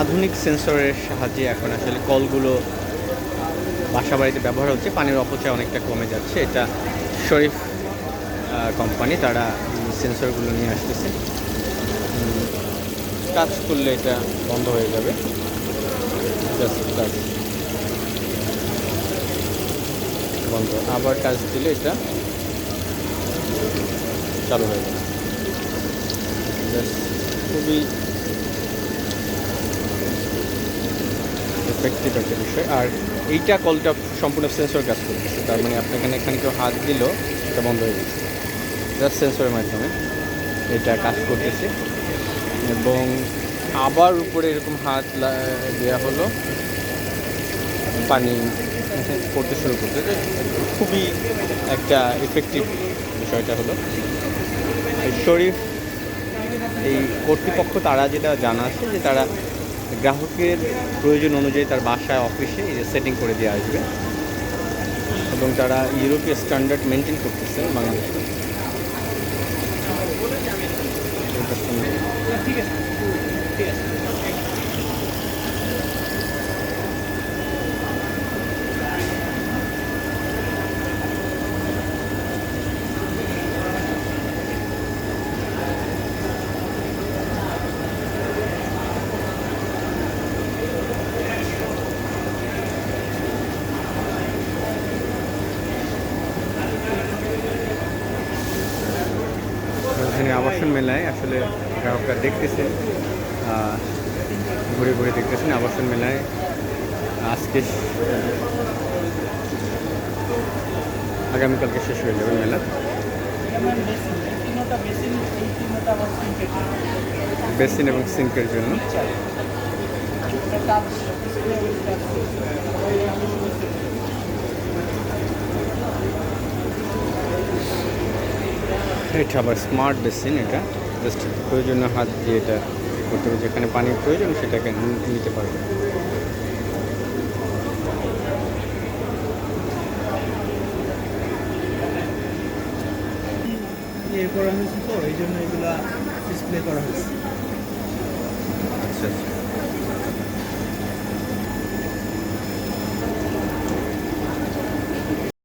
আধুনিক সেন্সরের সাহায্যে এখন আসলে কলগুলো বাসা বাড়িতে ব্যবহার হচ্ছে। পানির অপচয় অনেকটা কমে যাচ্ছে। এটা শরীফ কোম্পানি তারা সেন্সরগুলো নিয়ে আসতেছে। কাজ করলে এটা বন্ধ হয়ে যাবে। বন্ধ। আবার কাজ দিলে এটা চালু হয়ে যাবে। খুবই এফেক্টিভ একটা বিষয়। আর এইটা কলটা সম্পূর্ণ সেন্সর কাজ করতেছে। তার মানে আপনার এখানে এখানে কেউ হাত দিল এটা বন্ধ হয়ে গেছে। জাস্ট সেন্সরের মাধ্যমে এটা কাজ করতেছে। এবং আবার উপরে এরকম হাত দেওয়া হলো। পানি পড়তে শুরু করতে খুবই একটা এফেক্টিভ বিষয়টা হলো। শরীফ, এই কর্তৃপক্ষ তারা যেটা জানাচ্ছে যে তারা গ্রাহকের প্রয়োজন অনুযায়ী তার বাসায়, অফিসে সেটিং করে দিয়ে আসবে। এবং তারা ইউরোপীয় স্ট্যান্ডার্ড মেনটেন করতেছে বাংলাদেশে। ঠিক শুনে- রাজধানী আবাসন মেলায় আসলে গ্রাহকরা দেখতেছেন ঘুরে ঘুরে দেখতেছেন আবাসন মেলায়। আজকে আগামীকালকে শেষ হয়ে যাবে মেলা। বেসিন এবং সিঙ্কের জন্য। এটা আবার স্মার্ট বেসিন এটা। জাস্ট প্রয়োজনীয় হাত দিয়ে এটা করতে হবে। যেখানে পানির প্রয়োজন সেটাকে নিতে পারবে। ইয়ে করা হয়েছে তো এই জন্য এগুলা ডিসপ্লে করা হয়েছে। আচ্ছা আচ্ছা।